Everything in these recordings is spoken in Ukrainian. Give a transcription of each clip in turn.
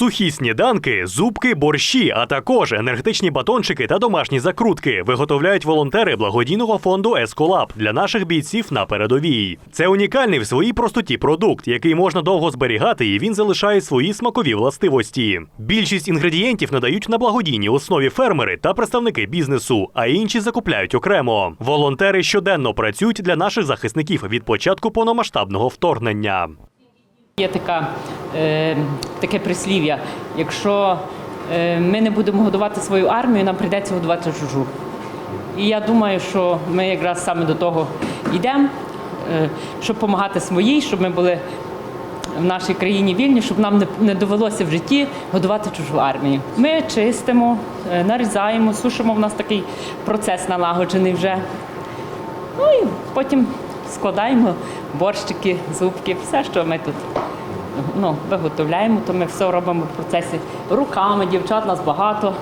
Сухі сніданки, зубки, борщі, а також енергетичні батончики та домашні закрутки виготовляють волонтери благодійного фонду Есколаб для наших бійців на передовій. Це унікальний в своїй простоті продукт, який можна довго зберігати, і він залишає свої смакові властивості. Більшість інгредієнтів надають на благодійній основі фермери та представники бізнесу, а інші закупляють окремо. Волонтери щоденно працюють для наших захисників від початку повномасштабного вторгнення. Є така, таке прислів'я: якщо е, ми не будемо годувати свою армію, нам прийдеться годувати чужу. І я думаю, що ми якраз саме до того йдемо, е, щоб допомагати своїй, щоб ми були в нашій країні вільні, щоб нам не, не довелося в житті годувати чужу армію. Ми чистимо, е, нарізаємо, сушимо. У нас такий процес налагоджений вже. Ну і потім складаємо борщики, зубки, все, що ми тут ну, виготовляємо, то ми все робимо в процесі руками. Дівчат нас багато.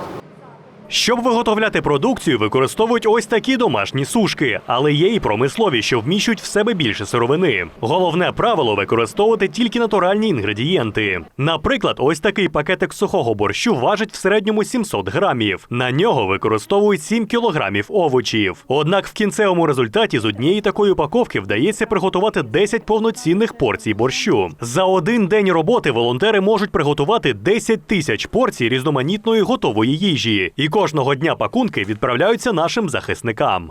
Щоб виготовляти продукцію, використовують ось такі домашні сушки, але є і промислові, що вміщують в себе більше сировини. Головне правило використовувати тільки натуральні інгредієнти. Наприклад, ось такий пакетик сухого борщу важить в середньому 700 грамів. На нього використовують 7 кілограмів овочів. Однак в кінцевому результаті з однієї такої упаковки вдається приготувати 10 повноцінних порцій борщу. За один день роботи волонтери можуть приготувати 10 тисяч порцій різноманітної готової їжі. І кожного дня пакунки відправляються нашим захисникам.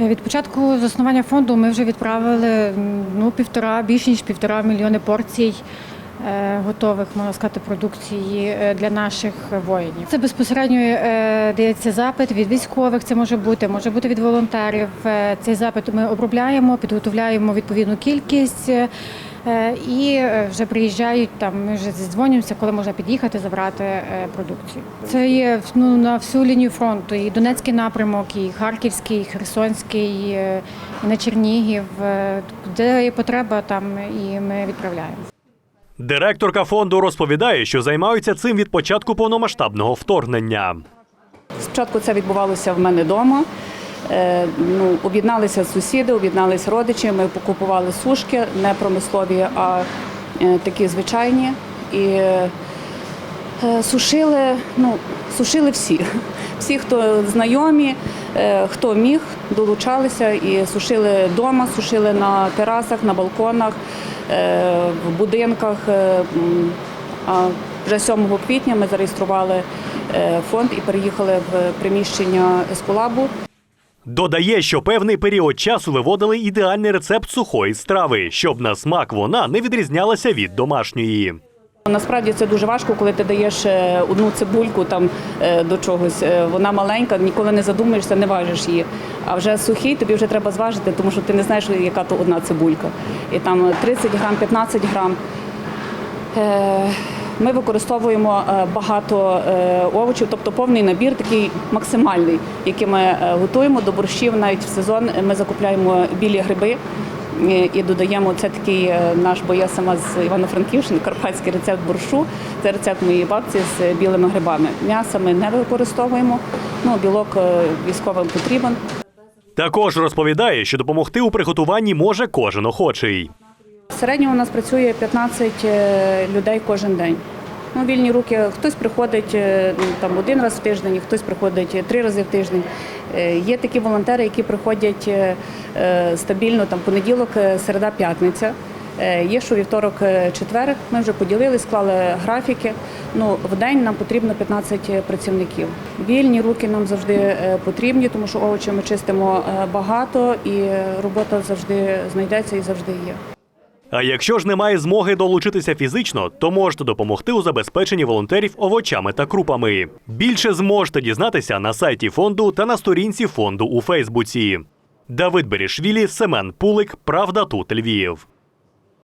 Від початку заснування фонду ми вже відправили ну, півтора, більше ніж півтора мільйони порцій е, готових, можна сказати, продукції е, для наших воїнів. Це безпосередньо е, дається запит від військових, це може бути, може бути від волонтерів. Цей запит ми обробляємо, підготовляємо відповідну кількість. Е, І е, вже приїжджають там. Ми вже зідзвонюємося, коли можна під'їхати забрати е, продукцію. Це є ну, на всю лінію фронту. І Донецький напрямок, і Харківський, і Херсонський, і на Чернігів. Де є потреба, там і ми відправляємо. Директорка фонду розповідає, що займаються цим від початку повномасштабного вторгнення. Спочатку це відбувалося в мене вдома. Е, Ну, об'єдналися сусіди, об'єдналися родичі. Ми покупували сушки, не промислові, а е, такі звичайні. І е, сушили, ну, сушили всі. Всі, хто знайомі, хто міг, долучалися і сушили вдома, сушили на терасах, на балконах, в будинках. А вже 7 квітня ми зареєстрували фонд і переїхали в приміщення Ескулабу. Додає, що певний період часу виводили ідеальний рецепт сухої страви, щоб на смак вона не відрізнялася від домашньої. Насправді це дуже важко, коли ти даєш е, одну цибульку там е, до чогось. Е, Вона маленька, ніколи не задумаєшся, не важиш її. А вже сухий тобі вже треба зважити, тому що ти не знаєш, яка то одна цибулька. І там 30 грам, 15 грам. Ми використовуємо е, багато е, овочів, тобто повний набір, такий максимальний, який ми е, готуємо до борщів. Навіть в сезон ми закупляємо білі гриби і додаємо це такий наш, бо я сама з Івано-Франківщини, карпатський рецепт борщу. Це рецепт моєї бабці з білими грибами. М'ясо ми не використовуємо. Ну, білок військовим потрібен. Також розповідає, що допомогти у приготуванні може кожен охочий. В середньому у нас працює 15 е, людей кожен день. Ну, вільні руки, хтось приходить е, ну, там один раз в тиждень, хтось приходить е, три рази в тиждень. Є такі волонтери, які приходять стабільно там понеділок, середа, п'ятниця. Є що вівторок, четвер. Ми вже поділили, склали графіки. Ну, в день нам потрібно 15 працівників. Вільні руки нам завжди потрібні, тому що овочі ми чистимо багато і робота завжди знайдеться і завжди є. А якщо ж немає змоги долучитися фізично, то можете допомогти у забезпеченні волонтерів овочами та крупами. Більше зможете дізнатися на сайті фонду та на сторінці фонду у Фейсбуці. Давид Берішвілі, Семен Пулик, Правда тут Львів.